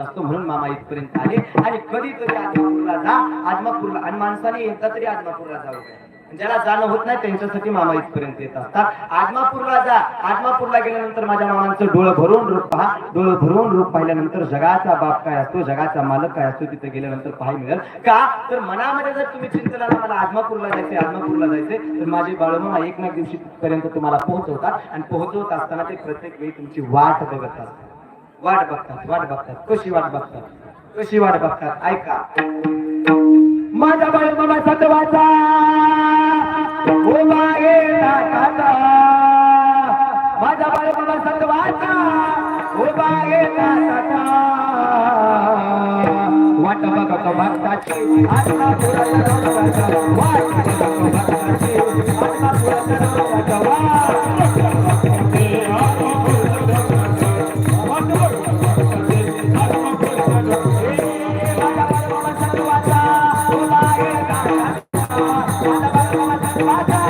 असतो म्हणून मामा इथपर्यंत आले. आणि कधीतरी आजमापूरला जा. आजमापूरला आणि माणसाने एकदा तरी आजमापूरला जाऊ ज्याला जाणं होत नाही त्यांच्यासाठी मामा इथपर्यंत येत असतात. आजमापूरला जा. आजमापूरला गेल्यानंतर माझ्या मामांचं डोळं भरून रूप पहा. डोळं भरून रूप पाहिल्यानंतर जगाचा बाप काय असतो? जगाचा मालक काय असतो? तिथे गेल्यानंतर पाहायला मिळेल. का? तर मनामध्ये जर तुम्ही चिंतनाला मला आजमापूरला जायचे आजमापूरला जायचे तर माझे बाळमामा एक ना दिवशी पर्यंत तुम्हाला पोहोचवतात. आणि पोहोचवत असताना ते प्रत्येक वेळी तुमची वाट बघत असतात. वाट बघतात वाट बघतात. कशी वाट बघतात? कशी वाट बघतात? ऐका. माझा बाळ मला सतवाचा माझा बाळ मला सतवाचा वाट बघत भक्ताची. वाट बघत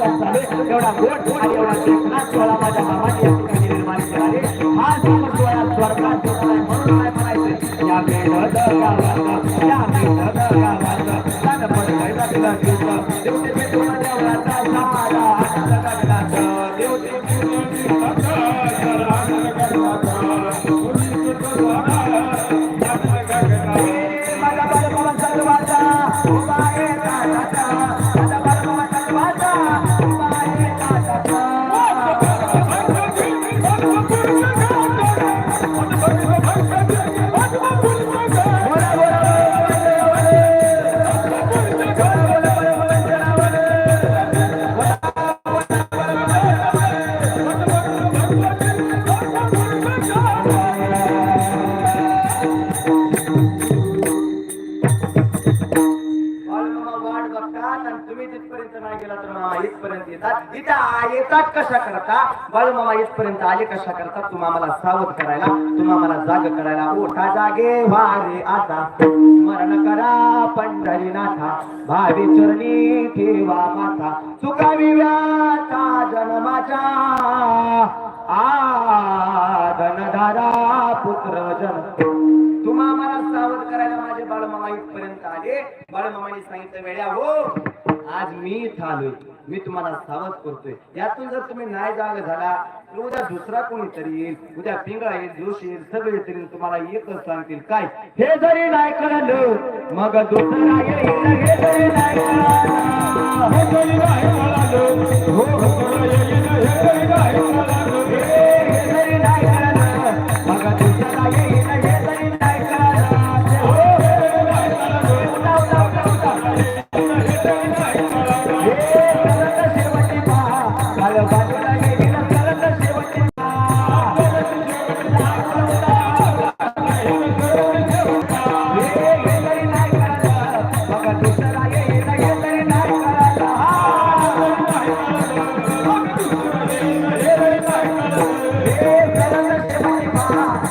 दरबारात एवढा गोड आणि एवढा कृष्णा सोहळा माझ्या मामाने या ठिकाणी निर्माण केला हा जो स्वर्गात म्हणून काय म्हणायचं या गावात या गावात देवते देवळाचा सारा येतात. इथं येतात कशा करता बाळमामा इथपर्यंत आले कशा करता तुम्हा मला सावध करायला तुम्हा मला जाग करायला. ओठा जागे वारे आता. स्मरण करा पंढरीनाथा. भावी चरणी ठेवा माता चुकावी व्याचा जन्माचा धनधारा पुत्र जन. तुम्हा मला सावध करायला माझे बाळमामा इथपर्यंत आले. बाळमामाने सांगितलं वेळ्या हो आज मी इथं आलोय मी तुम्हाला सावध करतोय यातून जर तुम्ही नाही जाग झाला तर उद्या दुसरा कोणीतरी येईल उद्या पिंगळा येईल जोश येईल सगळे तरी तुम्हाला एकच सांगतील काय हे जरी नाही कळलं मग दुसरा येईल हे जरी नाही कळलं जरी नाही कळलं